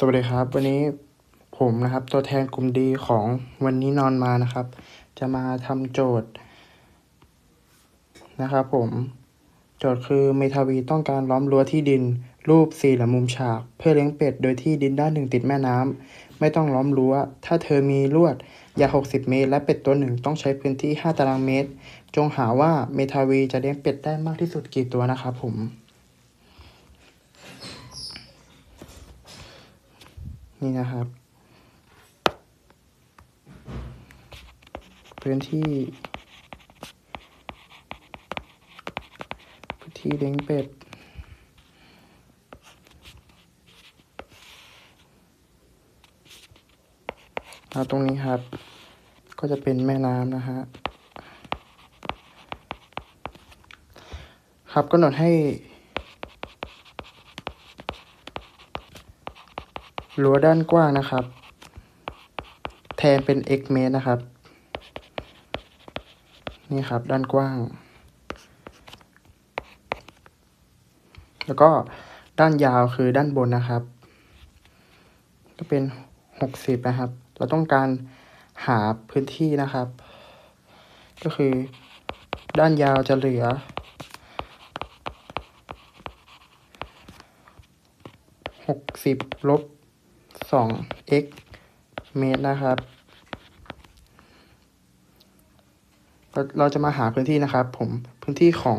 สวัสดีครับ วันนี้ผมนะครับ ตัวแทนกลุ่มดีของวันนี้นอนมานะครับ จะมาทำโจทย์นะครับผมโจทย์คือเมทาวีต้องการล้อมรั้วที่ดิน รูปสี่เหลี่ยมมุมฉาก เพื่อเลี้ยงเป็ดโดยที่ดินด้านหนึ่งติดแม่น้ำไม่ต้องล้อมรั้ว ถ้าเธอมีลวดยาว 60 เมตร และเป็ดตัวหนึ่งต้องใช้พื้นที่ 5 ตารางเมตร จงหาว่าเมทาวีจะเลี้ยงเป็ดได้มากที่สุดกี่ตัวนะครับผม นี่นะครับ พื้นที่ พื้นที่เลี้ยงเป็ดเอาตรงนี้ครับ ก็จะเป็นแม่น้ำนะฮะ ครับกำหนดให้ รั้วด้านกว้างนะครับ แทนเป็น x เมตรนะครับ นี่ครับด้านกว้าง แล้วก็ด้านยาวคือด้านบนนะครับ ก็เป็นหกสิบนะครับ เราต้องการหาพื้นที่นะครับ ก็คือด้านยาวจะเหลือหกสิบลบ สอง x เมตรนะครับเราเราจะมาหาพื้นที่นะครับ ผมพื้นที่ของ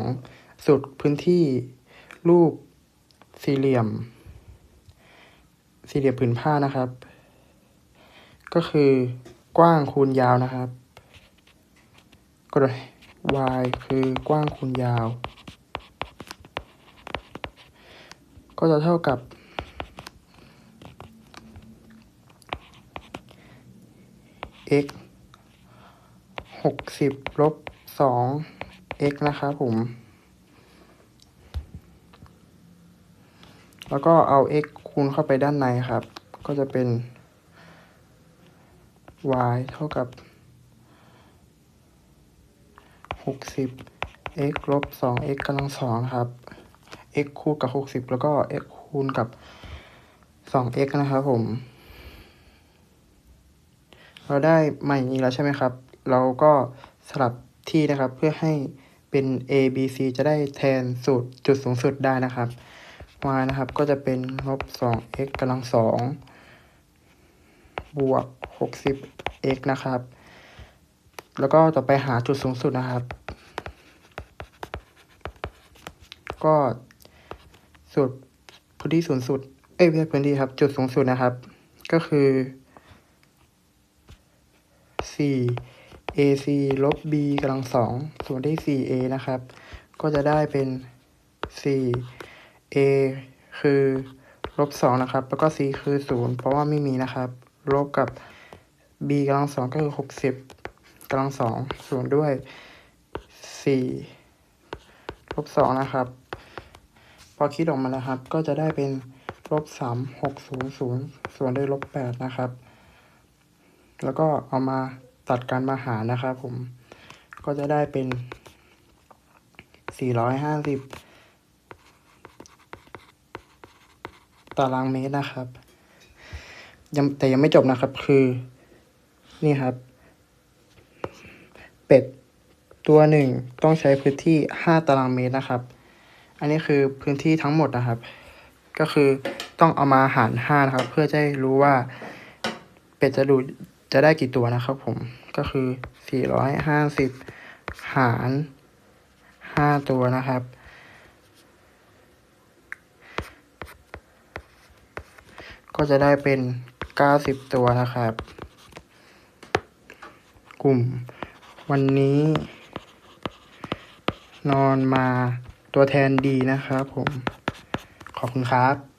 สุดพื้นที่รูปสี่เหลี่ยม สี่เหลี่ยมผืนผ้านะครับ ก็คือกว้างคูณยาวนะครับ ก็โดย y คือกว้างคูณยาว ก็จะเท่ากับ x หกสิบลบสอง x นะครับผม แล้วก็เอา x คูณเข้าไปด้านในครับ ก็จะเป็น y เท่ากับหกสิบ x ลบสอง x กำลังสองครับ x คูณกับหกสิบแล้วก็ x คูณกับสอง x นะครับผม เราได้มาอย่างนี้แล้วใช่ไหมครับ เราก็สลับที่นะครับเพื่อให้เป็น a b c จะได้แทนสูตรจุดสูงสุดได้นะครับ y นะครับก็จะเป็นลบสอง x กำลังสองบวกหกสิบ x นะครับ แล้วก็ต่อไปหาจุดสูงสุดนะครับ ก็สูตรพื้นที่สูงสุด เอ้ยไม่ใช่พื้นที่ครับ จุดสูงสุดนะครับ ก็คือ สี่ ac ลบ b กำลังสองส่วนที่สี่ a นะครับ ก็จะได้เป็นสี่ a คือลบสองนะครับ แล้วก็ c คือศูนย์เพราะว่าไม่มีนะครับ ลบกับ b กำลังสองก็คือหกสิบกำลังสองส่วนด้วยสี่ลบสองนะครับ พอคิดออกมาแล้วครับ ก็จะได้เป็นลบสามหกศูนย์ศูนย์ส่วนด้วยลบแปดนะครับ แล้วก็เอามา ตัดการมาหารนะครับผม ก็จะได้เป็น 450 ตารางเมตรนะครับยังแต่ยังไม่จบนะครับคือนี่ครับ เป็ดตัวหนึ่งต้องใช้พื้นที่ 5 ตารางเมตรนะครับ อันนี้คือพื้นที่ทั้งหมดนะครับ ก็คือต้องเอามาหาร5นะครับ เพื่อจะรู้ว่าเป็ดจะดู จะได้กี่ตัวนะครับผมก็คือ 450 หาร 5 ตัวนะครับ ก็จะได้เป็น 90 ตัวนะครับ กลุ่ม วันนี้ นอนมาตัวแทนดีนะครับผม ขอบคุณครับ